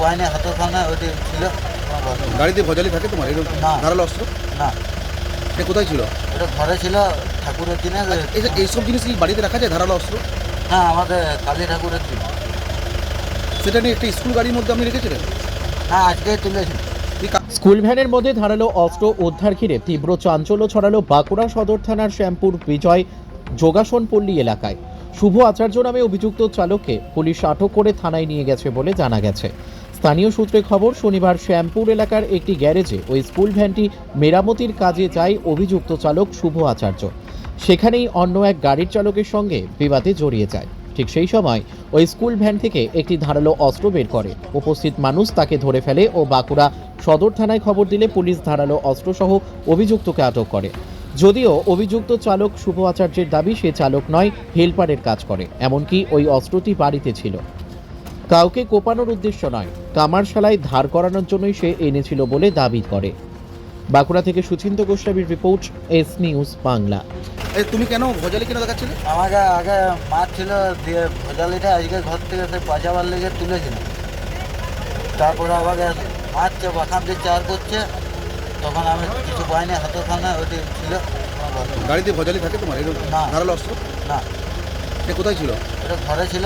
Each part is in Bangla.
পাইনি হাতের সামনে ওইটি ছিল। গাড়িতে ভজালি থাকে তোমার এরকম না। ধারালো অস্ত্র? না। এটা কোথায় ছিল? এটা ঘরে ছিল ঠাকুরের দিনে এই যে এইসব জিনিস কি বাড়িতে রাখা যায় ধারালো অস্ত্র? হ্যাঁ আমাদের কালী ঠাকুরের দিন। সেটা নিয়ে একটা স্কুল গাড়ির মধ্যে আপনি রেখেছিলেন? হ্যাঁ আজকে তুলেছি স্কুল ভ্যানের মধ্যে ধারালো অস্ত্র উদ্ধার ঘিরে তীব্র চাঞ্চল্য ছড়ালো বাঁকুড়া সদর থানার শ্যামপুর বিজয় যোগাসনপল্লী এলাকায়। শুভ আচার্য নামে অভিযুক্ত চালককে পুলিশ আটক করে থানায় নিয়ে গেছে বলে জানা গেছে। স্থানীয় সূত্রে খবর, শনিবার শ্যামপুর এলাকার একটি গ্যারেজে ওই স্কুল ভ্যানটি মেরামতির কাজে যায় অভিযুক্ত চালক শুভ আচার্য। সেখানেই অন্য এক গাড়ির চালকের সঙ্গে বিবাদে জড়িয়ে যায়। ঠিক সেই সময় ওই স্কুল ভ্যান থেকে একটি ধারালো অস্ত্র বের করে। উপস্থিত মানুষ তাকে ধরে ফেলে ও বাঁকুড়া সদর থানায় খবর দিলে পুলিশ ধারালো অস্ত্রসহ অভিযুক্তকে আটক করে। যদিও অভিযুক্ত চালক শুভ আচার্যের দাবি, সে চালক নয়, হেলপারের কাজ করে। এমনকি ওই অস্ত্রটি বাড়িতে ছিল। কাউকে কোপানোর উদ্দেশ্য নয়। কামারশালায় ধার করানোর জন্যই সে এনেছিল বলে দাবি করে। বাঁকুড়া থেকে সুচিন্ত গোস্বামীর রিপোর্ট এস নিউজ বাংলা। এই তুমি কেন ভজালি কেন দেখাচ্ছিলে? আমাকে আগে মাছ ছিল দিয়ে ভোজালিটা আজকে ঘর থেকে সে পাজাবার লেগে তুলেছিলাম তারপরে আমাকে মাছ বাখান দিয়ে চার করছে তখন আমি কিছু পাইনি হাতের সামনে ওইটি ছিল। গাড়িতে ভজালি থাকে তোমার এরকম না। ধারালো অস্ত্র? না। এটা কোথায় ছিল? এটা ঘরে ছিল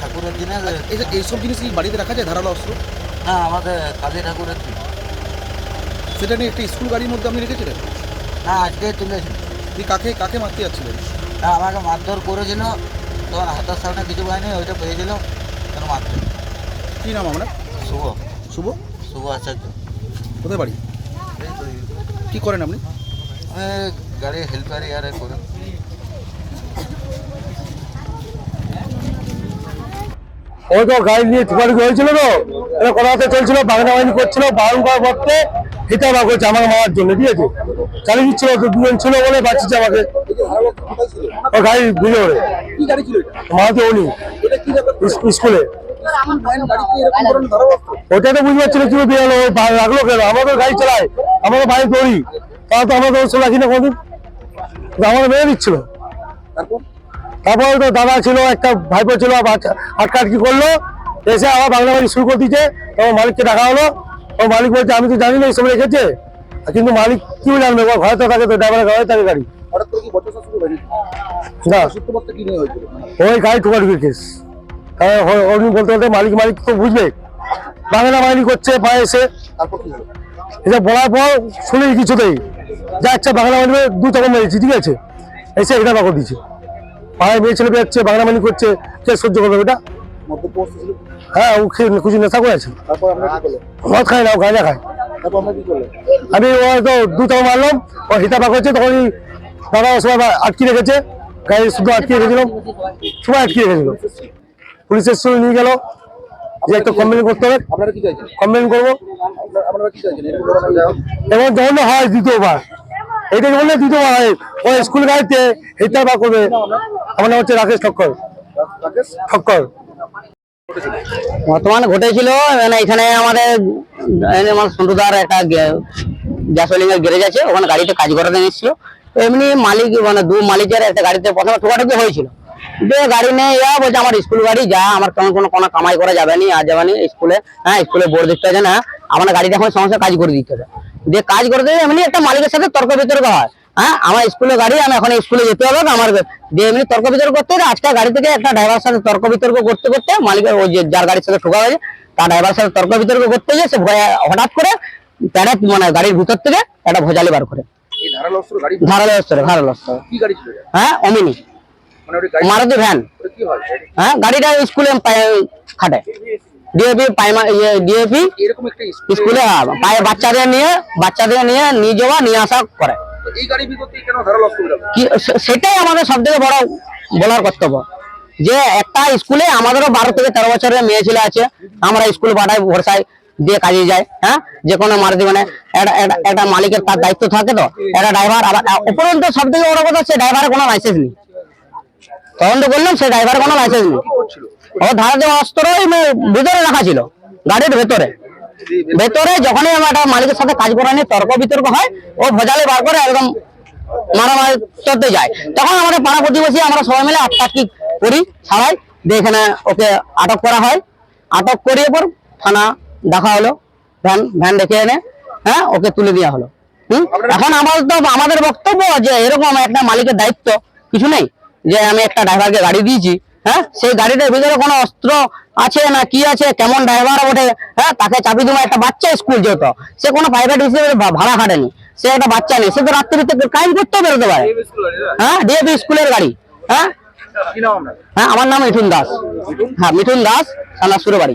ঠাকুরের দিনে এই এইসব জিনিস কি বাড়িতে রাখা যায় ধারালো অস্ত্র? হ্যাঁ আমাদের কালী ঠাকুরের দিন। সেটা নিয়ে একটা স্কুল গাড়ির মধ্যে আপনি রেখেছিলেন? হ্যাঁ আজকেই তুলেছি তুই কাকে কাকে মারতে যাচ্ছিলেন? হ্যাঁ আমাকে মারধর করেছিল তখন হাতের সামনে কিছু পাইনি ওইটা পেয়েছিল তখন মারতে কি নাম আমরা শুভ। শুভ? শুভ আচার্য। কোথায় বাড়ি? এই তো এই- করেন আপনি? আমি গাড়ি হেল্পারি ইয়ারে করে। ওই তো গাড়ি নিয়ে টুকাটুকি হয়েছিল তো? এটা কথাবার্তা চলছিল বাংলা বাহিনী করছিল বারণ করার পরতে হিতা বা করছে আমাকে মারার জন্য ঠিক আছে? চালিয়ে দিচ্ছিল তো দুজন ছিল বলে বাঁচিয়েছে আমাকে। ও গাড়ি গাড়ি ছিল মারাতে উনি স্কুলে। ওটা তো বুঝতে পারছিল কি দিয়ে গেলো রাখল কেন? আমাদের গাড়ি চালায়। আমাদের বাড়ি দৌড়ি। তারা তো আমরা তো রাখি না কোনদিন? আমাদের মেরে দিচ্ছিল। তারপর? তারপরে তো দাদা ছিল একটা ভাইপো ছিল বাচ্চা আটকা আটকি করল। এসে আবার বাংলা বাড়ি শুরু করে দিচ্ছে তখন মালিককে ডাকা হলো। তখন মালিক বলছে আমি তো জানি না এইসব রেখেছে কিন্তু মালিক কি জানবে ঘরে তো থাকে তো ড্রাইভারের ঘরে থাকে গাড়ি। না। ওই গাড়ি ঠোকাঠুকির কেস কারণ উনি বলতে বলতে মালিক মালিক তো বুঝবে। বাংলা বাহিনী করছে পায়ে এসে। এটা বলার পর শুনি কিছুতেই। যা আচ্ছা বাংলা বাহিনী দু তখন মেরেছি ঠিক আছে? এসে এটা বাকর দিচ্ছে পায়ে মেয়ে ছেলে যাচ্ছে বাংলা বাহিনী করছে, কে সহ্য করবে ছিল হ্যাঁ ও খুঁজি নেশা করেছে তারপর আমরা কি করলাম মদ খায় না, ও গাঁজা খায়। আমি ও হয়তো দু চার মারলাম ও হিতাপা করছে তখন দাদা সবাই আটকে রেখেছে। গাড়ি শুধু আটকে রেখেছিলাম, সবাই আটকে রেখেছিল। পুলিশ এসে নিয়ে গেল, যে একটা কমপ্লেন করতে হবে। কমপ্লেন করব। এবং যখন হয় দ্বিতীয়বার। এটা যখন দ্বিতীয়বার হয়। ও স্কুল গাড়িতে হিতাপা করবে। আমার নাম হচ্ছে রাকেশ ঠক্কর। ঠক্কর। বর্তমানে ঘটেছিল মানে এখানে আমাদের আমার সন্তুদার একটা গ্যাসোলিং এর গ্যারেজ আছে, ওখানে গাড়িতে কাজ করাতে এসেছিল। এমনি মালিক মানে দু মালিকের একটা গাড়িতে প্রথমে ঠোকাঠুকি হয়েছিল। যে গাড়ি নেই ইয়া বলছে, আমার স্কুল গাড়ি, যা, আমার তেমন কোনো কোনো কামাই করা যাবে না, আর যাবে না, স্কুলে হ্যাঁ স্কুলে বোর্ড দেখতে হবে না, আমার গাড়িটা এখন সমস্যা কাজ করে দিতে হবে। দিয়ে কাজ করতে গিয়ে এমনি একটা মালিকের সাথে তর্ক বিতর্ক হয়। হ্যাঁ আমার স্কুলে গাড়ি আমি এখন স্কুলে যেতে হবে আমার দিয়ে এমনি তর্ক বিতর্ক করতে আজকে গাড়ি থেকে একটা ড্রাইভার সাথে তর্ক বিতর্ক করতে করতে মালিকের ওই যে যার গাড়ির সাথে ঠোকা হয়েছে তার ড্রাইভার সাথে তর্ক বিতর্ক করতে গিয়ে সে ভয়ে হঠাৎ করে প্যারা মানে গাড়ির ভিতর থেকে একটা ভোজালি বার করে। ধারালো অস্ত্র ধারালো অস্ত্র? হ্যাঁ অমিনি। মানে মারুতি ভ্যান। হয়? গাড়ি? গাড়িটা স্কুলে খাটে। ডিএপি ডিএপি এরকম একটা স্কুলে হ্যাঁ, বাচ্চাদের নিয়ে বাচ্চাদের নিয়ে নিয়ে যাওয়া নিয়ে আসা করে। সেটাই আমাদের সব থেকে বড় বলার কর্তব্য। যে একটা স্কুলে আমাদেরও বারো থেকে তেরো বছরের মেয়ে ছেলে আছে, আমরা স্কুল পাঠাই, ভরসায় দিয়ে কাজে যায় হ্যাঁ? যে কোনো মারুতি মানে একটা- মালিকের তার দায়িত্ব থাকে তো, একটা ড্রাইভার আবার উপরন্ত সব থেকে বড় কথা সে ড্রাইভারের কোনো লাইসেন্স নেই। তখন তো বললাম সে ড্রাইভারের কোনো লাইসেন্স নেই। ও ধারা দেওয়া অস্ত্র ওই মে- ভিতরে রাখা ছিল, গাড়ির ভেতরে। ভেতরে যখনই আমার একটা মালিকের সাথে কাজ করা নিয়ে তর্ক বিতর্ক হয়, ও ভোজালে বার করে একদম মারামারি চলতে যায়। তখন আমাদের পাড়া প্রতিবেশী আমরা সবাই মিলে আটকাটকি করি ছাড়াই দিয়ে এখানে ওকে আটক করা হয়। আটক করিয়ে পর থানা দেখা হলো, ভ্যান ভ্যান দেখে এনে হ্যাঁ ওকে তুলে দেওয়া হলো। হুম? এখন আমার তো আমাদের বক্তব্য যে এরকম একটা মালিকের দায়িত্ব, কিছু নেই। যে আমি একটা ড্রাইভারকে গাড়ি দিয়েছি হ্যাঁ? সেই গাড়িটার ভিতরে কোনো অস্ত্র আছে না কি আছে? কেমন ড্রাইভার ওঠে হ্যাঁ? তাকে চাপি দেবো। একটা বাচ্চা স্কুল যেহেতু সে কোনো প্রাইভেট হিসেবে ভাড়া খাটেনি। সে একটা বাচ্চা নেই। সে তো রাত্রিতে ক্রাইম করতেও বেরোতে পারে। হ্যাঁ? ডিএপি স্কুলের গাড়ি হ্যাঁ? হ্যাঁ আমার নাম মিঠুন দাস। হ্যাঁ মিঠুন দাস থানা সুরবাড়ি